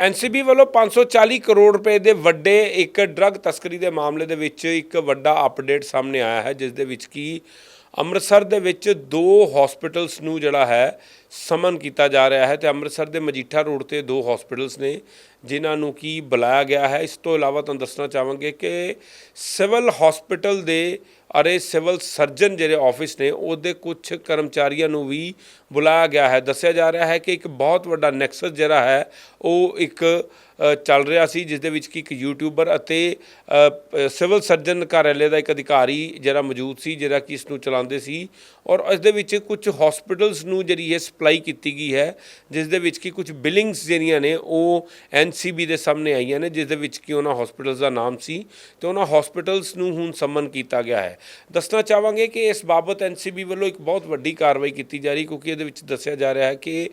NCB ਵੱਲੋਂ 540 ਕਰੋੜ ਰੁਪਏ ਦੇ ਵੱਡੇ ਇੱਕ ਡਰੱਗ ਤਸਕਰੀ ਦੇ ਮਾਮਲੇ ਦੇ ਵਿੱਚ ਇੱਕ ਵੱਡਾ ਅਪਡੇਟ ਸਾਹਮਣੇ ਆਇਆ ਹੈ, ਜਿਸ ਦੇ ਵਿੱਚ ਕੀ ਅੰਮ੍ਰਿਤਸਰ ਦੇ ਵਿੱਚ ਦੋ ਹਸਪੀਟਲਸ ਨੂੰ ਜਿਹੜਾ ਹੈ, ਸਮਨ ਕੀਤਾ ਜਾ ਰਿਹਾ ਹੈ ਤੇ ਅੰਮ੍ਰਿਤਸਰ ਦੇ ਮਜੀਠਾ ਰੋਡ ਤੇ ਦੋ ਹਸਪੀਟਲਸ ਨੇ, ਜਿਨ੍ਹਾਂ ਨੂੰ ਕੀ ਬੁਲਾਇਆ ਗਿਆ ਹੈ। ਇਸ ਤੋਂ ਇਲਾਵਾ ਤੁਹਾਨੂੰ ਦੱਸਣਾ ਚਾਹਾਂਗੇ ਕਿ ਸਿਵਲ ਹਸਪੀਟਲ ਦੇ ਅਰੇ ਸਿਵਲ ਸਰਜਨ ਜਿਹੜੇ ਆਫਿਸ ਨੇ, ਉਹਦੇ ਕੁਝ ਕਰਮਚਾਰੀਆਂ ਨੂੰ ਵੀ ਬੁਲਾਇਆ ਗਿਆ ਹੈ। ਦੱਸਿਆ ਜਾ ਰਿਹਾ ਹੈ ਕਿ ਇੱਕ ਬਹੁਤ ਵੱਡਾ ਨੈਕਸਸ ਜਿਹੜਾ ਹੈ, ਉਹ ਇੱਕ ਚੱਲ ਰਿਹਾ ਸੀ ਜਿਸ ਦੇ ਵਿੱਚ ਕਿ ਇੱਕ ਯੂਟਿਊਬਰ ਅਤੇ ਸਿਵਲ ਸਰਜਨ ਕਾਰਿਆਲੇ ਦਾ ਇੱਕ ਅਧਿਕਾਰੀ ਜਿਹੜਾ ਮੌਜੂਦ ਸੀ, ਜਿਹੜਾ ਕਿ ਇਸ ਨੂੰ ਚਲਾਉਂਦੇ ਸੀ। ਔਰ ਇਸ ਦੇ ਵਿੱਚ ਕੁਝ ਹਸਪੀਟਲਸ ਨੂੰ ਜਿਹੜੀ ਇਹ ਸਪਲਾਈ ਕੀਤੀ ਗਈ ਹੈ ਜਿਸ ਦੇ ਵਿੱਚ ਕਿ ਕੁਝ ਬਿਲਿੰਗਸ ਜਿਹੜੀਆਂ ਨੇ, ਉਹ ਐਨਸੀਬੀ ਦੇ ਸਾਹਮਣੇ ਆਈਆਂ ਨੇ ਜਿਸ ਦੇ ਵਿੱਚ ਕਿ ਉਹਨਾਂ ਹਸਪੀਟਲਸ ਦਾ ਨਾਮ ਸੀ। ਤੇ ਉਹਨਾਂ ਹਸਪੀਟਲਸ ਨੂੰ ਹੁਣ ਸਮਨ ਕੀਤਾ ਗਿਆ ਹੈ। ਦੱਸਣਾ ਚਾਹਾਂਗੇ ਕਿ ਇਸ ਬਾਬਤ ਐਨਸੀਬੀ ਵੱਲੋਂ ਇੱਕ ਬਹੁਤ ਵੱਡੀ ਕਾਰਵਾਈ ਕੀਤੀ ਜਾ ਰਹੀ ਕਿਉਂਕਿ ਇਹਦੇ ਵਿੱਚ ਦੱਸਿਆ ਜਾ ਰਿਹਾ ਹੈ ਕਿ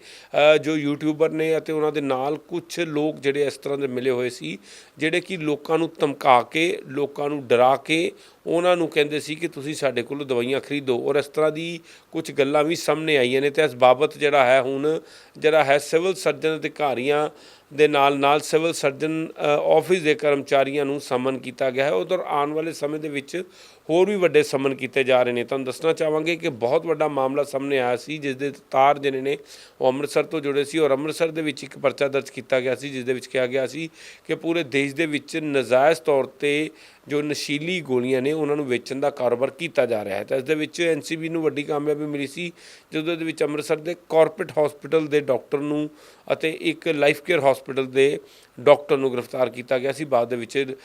ਜੋ ਯੂਟਿਊਬਰ ਨੇ ਅਤੇ ਉਹਨਾਂ ਦੇ ਨਾਲ ਕੁਝ ਲੋਕ ਜਿਹੜੇ ਇਸ ਤਰ੍ਹਾਂ ਦੇ ਮਿਲੇ ਹੋਏ ਸੀ, ਜਿਹੜੇ ਕਿ ਲੋਕਾਂ ਨੂੰ ਧਮਕਾ ਕੇ, ਲੋਕਾਂ ਨੂੰ ਡਰਾ ਕੇ, ਉਹਨਾਂ ਨੂੰ ਕਹਿੰਦੇ ਸੀ ਕਿ ਤੁਸੀਂ ਸਾਡੇ ਕੋਲੋਂ ਦਵਾਈਆਂ ਖਰੀਦੋ ਔਰ ਇਸ ਤਰ੍ਹਾਂ ਦੀ ਕੁਝ ਗੱਲਾਂ ਵੀ ਸਾਹਮਣੇ ਆਈਆਂ ਨੇ ਤੇ ਇਸ ਬਾਬਤ ਜਿਹੜਾ ਹੈ ਹੁਣ, ਜਿਹੜਾ ਹੈ ਸਿਵਲ ਸਰਜਨ ਅਧਿਕਾਰੀਆਂ ਦੇ ਨਾਲ ਨਾਲ ਸਿਵਲ ਸਰਜਨ ਆਫਿਸ ਦੇ ਕਰਮਚਾਰੀਆਂ ਨੂੰ ਸਮਨ ਕੀਤਾ ਗਿਆ ਹੈ। ਉਧਰ ਆਉਣ ਵਾਲੇ ਸਮੇਂ ਦੇ ਵਿੱਚ ਹੋਰ ਵੀ ਵੱਡੇ ਸਮਨ ਕੀਤੇ ਜਾ ਰਹੇ ਨੇ। ਤੁਹਾਨੂੰ ਦੱਸਣਾ ਚਾਹਾਂਗੇ ਕਿ ਬਹੁਤ ਵੱਡਾ ਮਾਮਲਾ ਸਾਹਮਣੇ ਆਇਆ ਸੀ, ਜਿਸ ਦੇ ਤਾਰ ਜਿਹੜੇ ਨੇ ਉਹ ਅੰਮ੍ਰਿਤਸਰ ਤੋਂ ਜੁੜੇ ਸੀ ਔਰ ਅੰਮ੍ਰਿਤਸਰ ਦੇ ਵਿੱਚ ਇੱਕ ਪਰਚਾ ਦਰਜ ਕੀਤਾ ਗਿਆ ਸੀ, ਜਿਸ ਦੇ ਵਿੱਚ ਕਿਹਾ ਗਿਆ ਸੀ ਕਿ ਪੂਰੇ ਦੇਸ਼ ਦੇ ਵਿੱਚ ਨਜਾਇਜ਼ ਤੌਰ ਤੇ ਜੋ ਨਸ਼ੀਲੀ ਗੋਲੀਆਂ ਨੇ ਉਹਨਾਂ ਨੂੰ ਵੇਚਣ ਦਾ ਕਾਰੋਬਾਰ ਕੀਤਾ ਜਾ ਰਿਹਾ ਹੈ। ਤਾਂ ਇਸ ਦੇ ਵਿੱਚ ਐਨਸੀਬੀ ਨੂੰ ਵੱਡੀ ਕਾਮਯਾਬੀ ਮਿਲੀ ਸੀ, ਜਦੋਂ ਦੇ ਵਿੱਚ ਅੰਮ੍ਰਿਤਸਰ ਦੇ ਕਾਰਪੋਰੇਟ ਹਸਪੀਟਲ ਦੇ ਡਾਕਟਰ ਨੂੰ ਅਤੇ ਇੱਕ ਲਾਈਫ ਕੇਅਰ ਹਸਪੀਟਲ ਦੇ ਡਾਕਟਰ ਨੂੰ ਗ੍ਰਿਫਤਾਰ ਕੀਤਾ ਗਿਆ ਸੀ। ਬਾਅਦ ਦੇ ਵਿੱਚ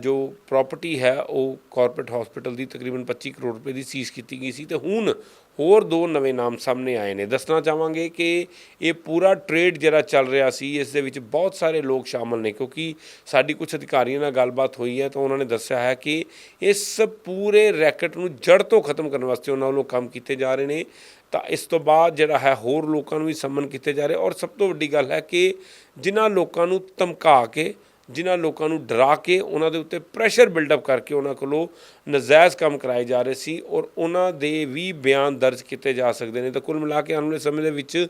ਜੋ ਪ੍ਰਾਪਰਟੀ ਹੈ, ਉਹ ਕਾਰਪੋਰੇਟ ਹਸਪੀਟਲ ਦੀ ਤਕਰੀਬਨ 25 ਕਰੋੜ ਰੁਪਏ ਦੀ ਸੀਜ਼ ਕੀਤੀ ਗਈ ਸੀ। ਤੇ ਹੁਣ ਹੋਰ ਦੋ ਨਵੇਂ ਨਾਮ ਸਾਹਮਣੇ ਆਏ ਨੇ। ਦੱਸਣਾ ਚਾਹਾਂਗੇ ਕਿ ਇਹ ਪੂਰਾ ਟ੍ਰੇਡ ਜਿਹੜਾ ਚੱਲ ਰਿਹਾ ਸੀ, ਇਸ ਦੇ ਵਿੱਚ ਬਹੁਤ ਸਾਰੇ ਲੋਕ ਸ਼ਾਮਲ ਨੇ ਕਿਉਂਕਿ ਸਾਡੀ ਕੁਝ ਅਧਿਕਾਰੀਆਂ ਨਾਲ ਗੱਲਬਾਤ ਹੋਈ ਹੈ ਤਾਂ ਉਹਨਾਂ ਨੇ ਦੱਸਿਆ ਹੈ ਕਿ ਇਸ ਪੂਰੇ ਰੈਕਟ ਨੂੰ ਜੜ ਤੋਂ ਖਤਮ ਕਰਨ ਵਾਸਤੇ ਉਹਨਾਂ ਵੱਲੋਂ ਕੰਮ ਕੀਤੇ ਜਾ ਰਹੇ ਨੇ। ਤਾਂ ਇਸ ਤੋਂ ਬਾਅਦ ਜਿਹੜਾ ਹੈ ਹੋਰ ਲੋਕਾਂ ਨੂੰ ਵੀ ਸੰਮਨ ਕੀਤੇ ਜਾ ਰਹੇ ਔਰ ਸਭ ਤੋਂ ਵੱਡੀ ਗੱਲ ਹੈ ਕਿ ਜਿਨ੍ਹਾਂ ਲੋਕਾਂ ਨੂੰ ਧਮਕਾ ਕੇ ਜਿਨ੍ਹਾਂ ਲੋਕਾਂ ਨੂੰ ਡਰਾ ਕੇ ਉਹਨਾਂ ਦੇ ਉੱਤੇ ਪ੍ਰੈਸ਼ਰ ਬਿਲਡਅਪ ਕਰਕੇ ਉਹਨਾਂ ਕੋਲੋਂ ਨਜਾਇਜ਼ ਕੰਮ ਕਰਾਏ ਜਾ ਰਹੇ ਸੀ ਔਰ ਉਹਨਾਂ ਦੇ ਵੀ ਬਿਆਨ ਦਰਜ ਕੀਤੇ ਜਾ ਸਕਦੇ ਨੇ ਤਾਂ ਕੁੱਲ ਮਿਲਾ ਕੇ ਆਉਣ ਵਾਲੇ ਸਮੇਂ ਦੇ ਵਿੱਚ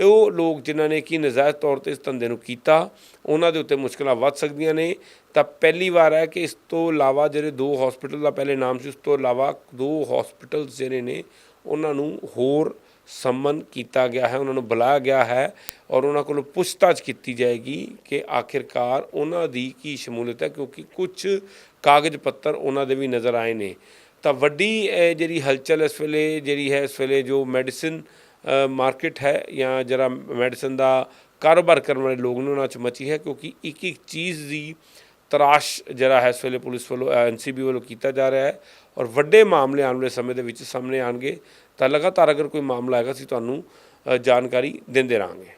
ਉਹ ਲੋਕ ਜਿਨ੍ਹਾਂ ਨੇ ਕਿ ਨਜਾਇਜ਼ ਤੌਰ ਤੇ ਇਸ ਧੰਦੇ ਨੂੰ ਕੀਤਾ, ਉਹਨਾਂ ਦੇ ਉੱਤੇ ਮੁਸ਼ਕਲਾਂ ਵੱਧ ਸਕਦੀਆਂ ਨੇ। ਤਾਂ ਪਹਿਲੀ ਵਾਰ ਹੈ ਕਿ ਇਸ ਤੋਂ ਇਲਾਵਾ ਜਿਹੜੇ ਦੋ ਹਸਪੀਟਲ ਦਾ ਪਹਿਲੇ ਨਾਮ ਸੀ, ਉਸ ਤੋਂ ਇਲਾਵਾ ਦੋ ਹਸਪੀਟਲਸ ਜਿਹੜੇ ਨੇ ਉਹਨਾਂ ਨੂੰ ਹੋਰ ਸੰਮਨ ਕੀਤਾ ਗਿਆ ਹੈ, ਉਹਨਾਂ ਨੂੰ ਬੁਲਾਇਆ ਗਿਆ ਹੈ ਔਰ ਉਹਨਾਂ ਕੋਲੋਂ ਪੁੱਛਤਾਛ ਕੀਤੀ ਜਾਏਗੀ ਕਿ ਆਖਿਰਕਾਰ ਉਹਨਾਂ ਦੀ ਕੀ ਸ਼ਮੂਲੀਅਤ ਹੈ, ਕਿਉਂਕਿ ਕੁਝ ਕਾਗਜ਼ ਪੱਤਰ ਉਹਨਾਂ ਦੇ ਵੀ ਨਜ਼ਰ ਆਏ ਨੇ। ਤਾਂ ਵੱਡੀ ਜਿਹੜੀ ਹਲਚਲ ਇਸ ਵੇਲੇ ਜਿਹੜੀ ਹੈ, ਇਸ ਵੇਲੇ ਜੋ ਮੈਡੀਸਿਨ ਮਾਰਕੀਟ ਹੈ ਜਾਂ ਜਿਹੜਾ ਮੈਡੀਸਨ ਦਾ ਕਾਰੋਬਾਰ ਕਰਨ ਵਾਲੇ ਲੋਕ ਨੇ, ਉਹਨਾਂ 'ਚ ਮਚੀ ਹੈ, ਕਿਉਂਕਿ ਇੱਕ ਇੱਕ ਚੀਜ਼ ਦੀ ਤਰਾਸ਼ ਜਿਹੜਾ ਹੈ ਇਸ ਵੇਲੇ ਪੁਲਿਸ ਵੱਲੋਂ ਐਨਸੀਬੀ ਵੱਲੋਂ ਕੀਤਾ ਜਾ ਰਿਹਾ ਹੈ ਔਰ ਵੱਡੇ ਮਾਮਲੇ ਆਉਣ ਵਾਲੇ ਸਮੇਂ ਦੇ ਵਿੱਚ ਸਾਹਮਣੇ ਆਣਗੇ ਤਾਂ ਲਗਾਤਾਰ ਅਗਰ ਕੋਈ ਮਾਮਲਾ ਹੈਗਾ, ਅਸੀਂ ਤੁਹਾਨੂੰ ਜਾਣਕਾਰੀ ਦਿੰਦੇ ਰਹਾਂਗੇ।